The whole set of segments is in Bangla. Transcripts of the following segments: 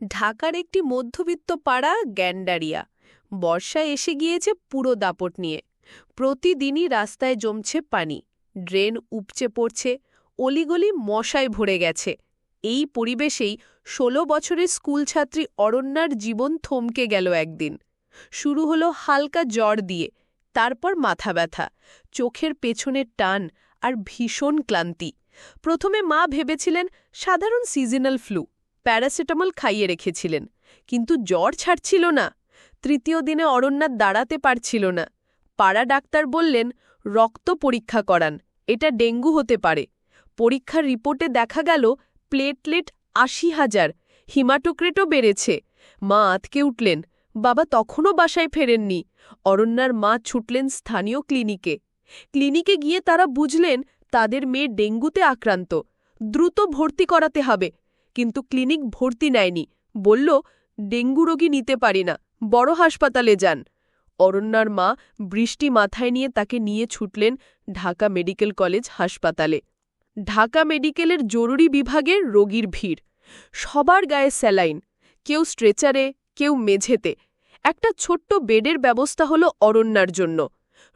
ঢাকার একটি মধ্যবিত্ত পাড়া গ্যান্ডারিয়া। বর্ষা এসে গিয়েছে পুরো দাপট নিয়ে। প্রতিদিনই রাস্তায় জমছে পানি। ড্রেন উপচে পড়ছে। অলিগলি মশায় ভরে গেছে। এই পরিবেশেই ষোলো বছরের স্কুলছাত্রী অরণ্যার জীবন থমকে গেল একদিন। শুরু হলো হালকা জ্বর দিয়ে, তারপর মাথা ব্যথা, চোখের পেছনের টান আর ভীষণ ক্লান্তি। প্রথমে মা ভেবেছিলেন সাধারণ সিজনাল ফ্লু। প্যারাসিটামল খাইয়ে রেখেছিলেন, কিন্তু জ্বর ছাড়ছিল না। তৃতীয় দিনে অরণ্যার দাঁড়াতে পারছিল না। পাড়া ডাক্তার বললেন, রক্ত পরীক্ষা করান, এটা ডেঙ্গু হতে পারে। পরীক্ষার রিপোর্টে দেখা গেল, প্লেটলেট আশি হাজার, হিমাটোক্রেটও বেড়েছে। মা আতকে উঠলেন, বাবা তখনও বাসায় ফেরেননি। অরণ্যার মা ছুটলেন স্থানীয় ক্লিনিকে। ক্লিনিকে গিয়ে তারা বুঝলেন, তাদের মেয়ে ডেঙ্গুতে আক্রান্ত। দ্রুত ভর্তি করাতে হবে কিন্তু ক্লিনিক ভর্তি নেয়নি। বলল, ডেঙ্গু রোগী নিতে পারি না, বড় হাসপাতালে যান। অরণ্যার মা বৃষ্টি মাথায় নিয়ে তাকে নিয়ে ছুটলেন ঢাকা মেডিকেল কলেজ হাসপাতালে। ঢাকা মেডিকেলের জরুরি বিভাগের রোগীর ভিড়। সবার গায়ে স্যালাইন, কেউ স্ট্রেচারে, কেউ মেঝেতে। একটা ছোট্ট বেডের ব্যবস্থা হলো অরণ্যার জন্য।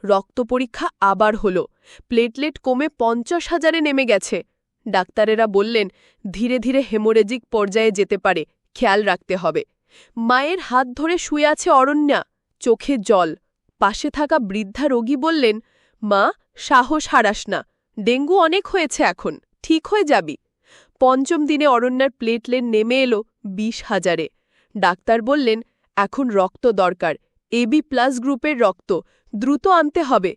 রক্ত পরীক্ষা আবার হলো। প্লেটলেট কমে পঞ্চাশ হাজারে নেমে গেছে। ডাক্তারেরা বললেন, ধীরে ধীরে হেমোরেজিক পর্যায়ে যেতে পারে, খেয়াল রাখতে হবে। মায়ের হাত ধরে শুয়ে আছে অরণ্যা, চোখে জল। পাশে থাকা বৃদ্ধা রোগী বললেন, মা, সাহস হারাস না, ডেঙ্গু অনেক হয়েছে এখন, ঠিক হয়ে যাবি। পঞ্চম দিনে অরণ্যার প্লেটলেট নেমে এলো বিশ হাজারে। ডাক্তার বললেন, এখন রক্ত দরকার এবি প্লাস গ্রুপের রক্ত, দ্রুত আনতে হবে।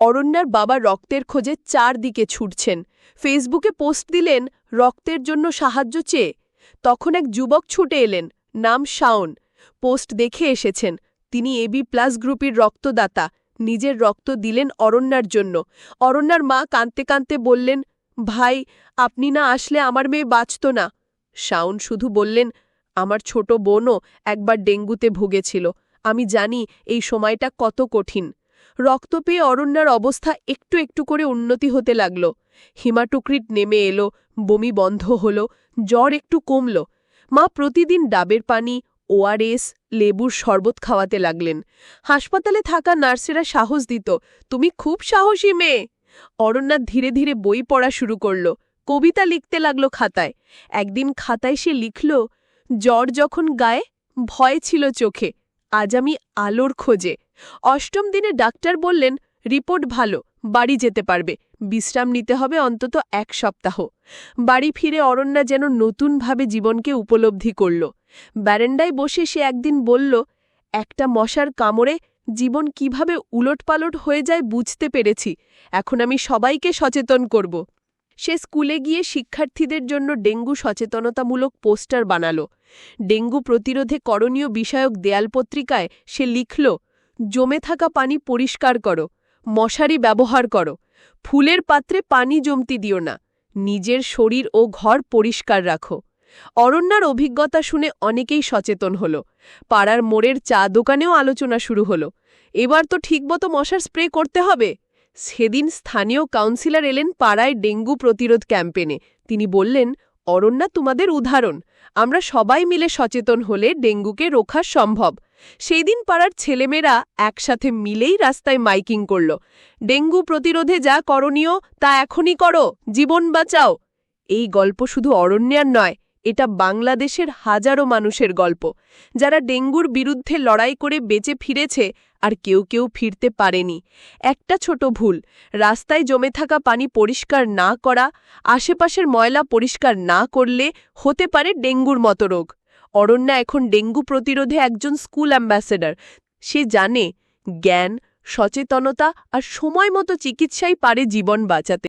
অরণ্যার বাবা রক্তের খোঁজে চারদিকে ছুটছেন। ফেসবুকে পোস্ট দিলেন, রক্তের জন্য সাহায্য চেয়ে। তখন এক যুবক ছুটে এলেন, নাম শাওন। পোস্ট দেখে এসেছেন, তিনি এবি প্লাস গ্রুপের রক্তদাতা। নিজের রক্ত দিলেন অরণ্যার জন্য। অরণ্যার মা কাঁদতে কাঁদতে বললেন, ভাই, আপনি না আসলে আমার মেয়ে বাঁচত না। শাওন শুধু বললেন, আমার ছোট বোনও একবার ডেঙ্গুতে ভুগেছিল। আমি জানি এই সময়টা কত কঠিন। রক্ত পেয়ে অরণ্যার অবস্থা একটু একটু করে উন্নতি হতে লাগল। হিমাটুকরিট নেমে এলো, বমি বন্ধ হল, জ্বর একটু কমল। মা প্রতিদিন ডাবের পানি, ওআরএস, লেবুর শরবত খাওয়াতে লাগলেন। হাসপাতালে থাকা নার্সেরা সাহস দিত, তুমি খুব সাহসী মেয়ে। অরণ্যা ধীরে ধীরে বই পড়া শুরু করল, কবিতা লিখতে লাগল খাতায়। একদিন খাতায় সে লিখল, জ্বর যখন গায়ে, ভয় ছিল চোখে। আজ আমি আলোর খোঁজে। অষ্টম দিনে ডাক্তার বললেন, রিপোর্ট ভালো, বাড়ি যেতে পারবে। বিশ্রাম নিতে হবে অন্তত এক সপ্তাহ। বাড়ি ফিরে অরণ্যা যেন নতুনভাবে জীবনকে উপলব্ধি করল। ব্যারেন্ডায় বসে সে একদিন বলল, একটা মশার কামড়ে জীবন কীভাবে উলটপালট হয়ে যায় বুঝতে পেরেছি। এখন আমি সবাইকে সচেতন করব। সে স্কুলে গিয়ে শিক্ষার্থীদের জন্য ডেঙ্গু সচেতনতামূলক পোস্টার বানালো। ডেঙ্গু প্রতিরোধে করণীয় বিষয়ক দেয়াল পত্রিকায় সে লিখল, জমে থাকা পানি পরিষ্কার করো, মশারি ব্যবহার করো, ফুলের পাত্রে পানি জমতি দিও না, নিজের শরীর ও ঘর পরিষ্কার রাখো অরণ্যার অভিজ্ঞতা শুনে অনেকেই সচেতন হল। পাড়ার মোড়ের চা দোকানেও আলোচনা শুরু হল। এবার তো ঠিকমতো মশার স্প্রে করতে হবে? সেদিন স্থানীয় কাউন্সিলর এলেন পাড়ায় ডেঙ্গু প্রতিরোধ ক্যাম্পেনে তিনি বললেন, অরণ্যা, তোমাদের উদাহরণ। আমরা সবাই মিলে সচেতন হলে ডেঙ্গুকে রোখা সম্ভব। সেই দিন পাড়ার ছেলেমেয়েরা একসাথে মিলেই রাস্তায় মাইকিং করল। ডেঙ্গু প্রতিরোধে যা করণীয়, তা এখনই করো। জীবন বাঁচাও। এই গল্প শুধু অরণ্যার নয় এটা বাংলাদেশের হাজারো মানুষের গল্প। যারা ডেঙ্গুর বিরুদ্ধে লড়াই করে বেঁচে ফিরেছে আর কেউ কেউ ফিরতে পারেনি। একটা ছোট ভুল, রাস্তায় জমে থাকা পানি পরিষ্কার না করা, আশেপাশের ময়লা পরিষ্কার না করলে হতে পারে ডেঙ্গুর মতো রোগ। অরণ্যা এখন ডেঙ্গু প্রতিরোধে একজন স্কুল অ্যাম্বাসেডর। সে জানে, জ্ঞান, সচেতনতা আর সময় মতো চিকিৎসাই পারে জীবন বাঁচাতে।